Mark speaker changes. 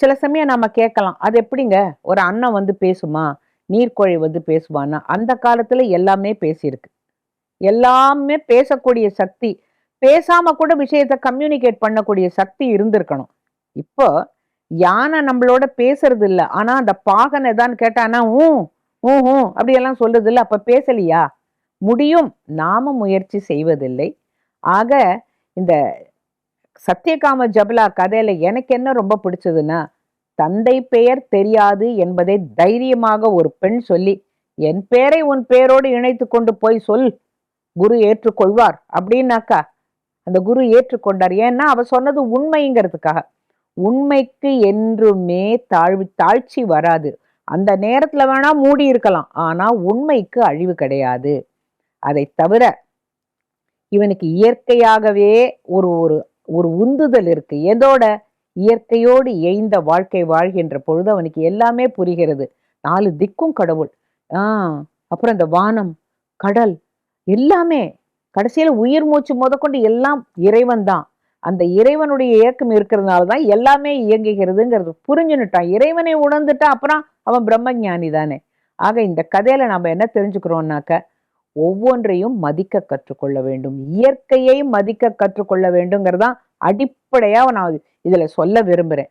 Speaker 1: சில சமயம் நம்ம கேட்கலாம் அது எப்படிங்க? ஒரு அண்ணன் வந்து பேசுமா? நீர்க்கோழி வந்து பேசுவான்னா? அந்த காலத்துல எல்லாமே பேசியிருக்கு. எல்லாமே பேசக்கூடிய சக்தி பேசாம கூட விஷயத்தை கம்யூனிகேட் பண்ணக்கூடிய சக்தி இருந்திருக்கணும். இப்போ யானை நம்மளோட பேசுறது இல்ல ஆனா அந்த பாகன் எதான்னு கேட்டானா ஊ ஊ ஊ அப்படியெல்லாம் சொல்றது இல்ல அப்ப பேசலையா? முடியும். நாம முயற்சி செய்வதில்லை. ஆக இந்த சத்யகாம ஜபலா கதையில எனக்கு என்ன ரொம்ப பிடிச்சதுன்னா தந்தை பெயர் தெரியாது என்பதை தைரியமாக ஒரு பெண் சொல்லி என் பேரை உன் பேரோடு இணைத்து கொண்டு போய் சொல் குரு ஏற்றுக்கொள்வார் அப்படின்னாக்கா அந்த குரு ஏற்றுக்கொண்டார். ஏன்னா அவ சொன்னது உண்மைங்கிறதுக்காக. உண்மைக்கு என்றுமே தாழ்வு தாழ்ச்சி வராது. அந்த நேரத்துல வேணா மூடி இருக்கலாம். ஆனா உண்மைக்கு அழிவு கிடையாது. அதை தவிர இவனுக்கு இயற்கையாகவே ஒரு ஒரு ஒரு உந்துதல் இருக்கு. எதோட? இயற்கையோடு எய்ந்த வாழ்க்கை வாழ்கின்ற பொழுது அவனுக்கு எல்லாமே புரிகிறது. நாலு திக்கும் கடவுள். ஆஹ் அப்புறம் இந்த வானம் கடல் எல்லாமே. கடைசியில உயிர் மூச்சு முதற்கொண்டு எல்லாம் இறைவன் தான். அந்த இறைவனுடைய இயக்கம் இருக்கிறதுனால தான் எல்லாமே இயங்குகிறதுங்கிறது புரிஞ்சுன்னுட்டான். இறைவனை உணர்ந்துட்டா அப்புறம் அவன் பிரம்மஞானி தானே. ஆக இந்த கதையில நம்ம என்ன தெரிஞ்சுக்கிறோம்னாக்க ஒவ்வொன்றையும் மதிக்க கற்றுக்கொள்ள வேண்டும். இயற்கையை மதிக்க கற்றுக்கொள்ள வேண்டுங்கிறதான் அடிப்படையா நான் இதுல சொல்ல விரும்புறேன்.